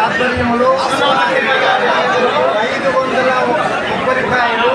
ఆధ్వర్యంలో ఐదు వందల ముప్పై రూపాయలు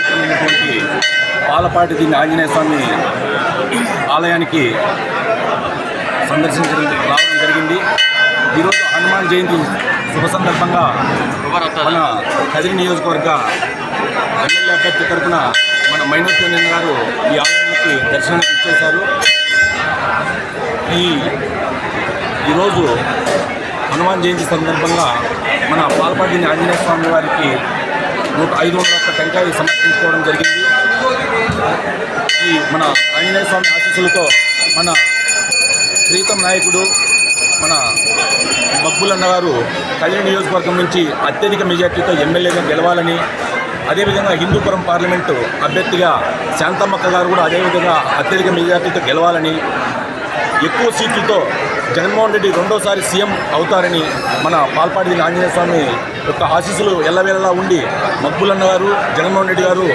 పుణ్యక్షేత్రమైనటువంటి పాలపాటి దీని ఆంజనేయ స్వామి ఆలయానికి సందర్శించడం రావడం జరిగింది. ఈరోజు హనుమాన్ జయంతి శుభ సందర్భంగా మన కదిరి నియోజకవర్గ ఎమ్మెల్యే అభ్యర్థి తరఫున మన మైనూర్ గారు ఈ ఆలయానికి దర్శనానికి ఇచ్చేశారు ఈ ఈరోజు హనుమాన్ జయంతి సందర్భంగా మన పాలపాటి ఆంజనేయ స్వామి వారికి నూట ఐదు వందల ఒక్క టెంకాయ సమర్పించుకోవడం జరిగింది. ఈ మన ఆంజనేయ స్వామి ఆశీస్సులతో మన ప్రీతం నాయకుడు మన మక్బుల్ అన్నగారు కళ్యాణ్ నియోజకవర్గం నుంచి అత్యధిక మెజార్టీతో ఎమ్మెల్యేగా గెలవాలని అదేవిధంగా హిందూపురం పార్లమెంటు అభ్యర్థిగా శాంతమ్మక్క గారు కూడా అదేవిధంగా అత్యధిక మెజార్టీతో గెలవాలని ఎక్కువ సీట్లతో జగన్మోహన్ రెడ్డి రెండోసారి సీఎం అవుతారని మన పాల్పాడి ఆంజనేయ స్వామి యొక్క ఆశీస్సులు ఎల్లవేళలా ఉండి మక్బులన్న గారు జగన్మోహన్ రెడ్డి గారు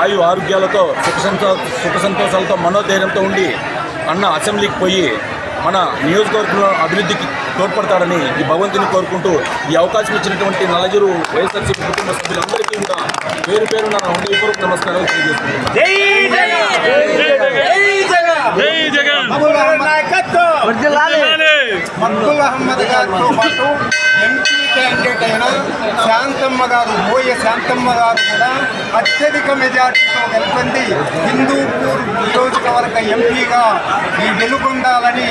ఆయు ఆరోగ్యాలతో సుఖ సంతో సుఖ సంతోషాలతో మనోధైర్యంతో ఉండి అన్న అసెంబ్లీకి పోయి మన నియోజకవర్గంలో అభివృద్ధికి తోడ్పడతాడని ఈ భగవంతుని కోరుకుంటూ ఈ అవకాశం ఇచ్చినటువంటి నలజరు వైఎస్ఆర్సీపీ కుటుంబ సభ్యులందరికీ కూడా పేరు పేరు నా హృదయపూర్వక నమస్కారాలు తెలియజేస్తున్నాను. జై జగన్. మక్బూల్ అహ్మద్ గారితో పాటు ఎంపీ క్యాండిడేట్ అయిన శాంతమ్మ గారు బోయ శాంతమ్మ గారు కూడా అత్యధిక మెజార్టీతో గెలుపొంది హిందూపూర్ నియోజకవర్గ ఎంపీగా ఈ గెలుపొందాలని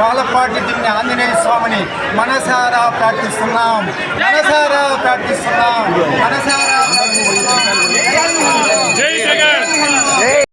పాలపాటి దిన్ని ఆంజనేయ స్వామిని మనసారా ప్రార్థిస్తున్నాం. మనసారా ప్రార్థిస్తున్నాం. మనసారా ప్రార్థిస్తున్నాం.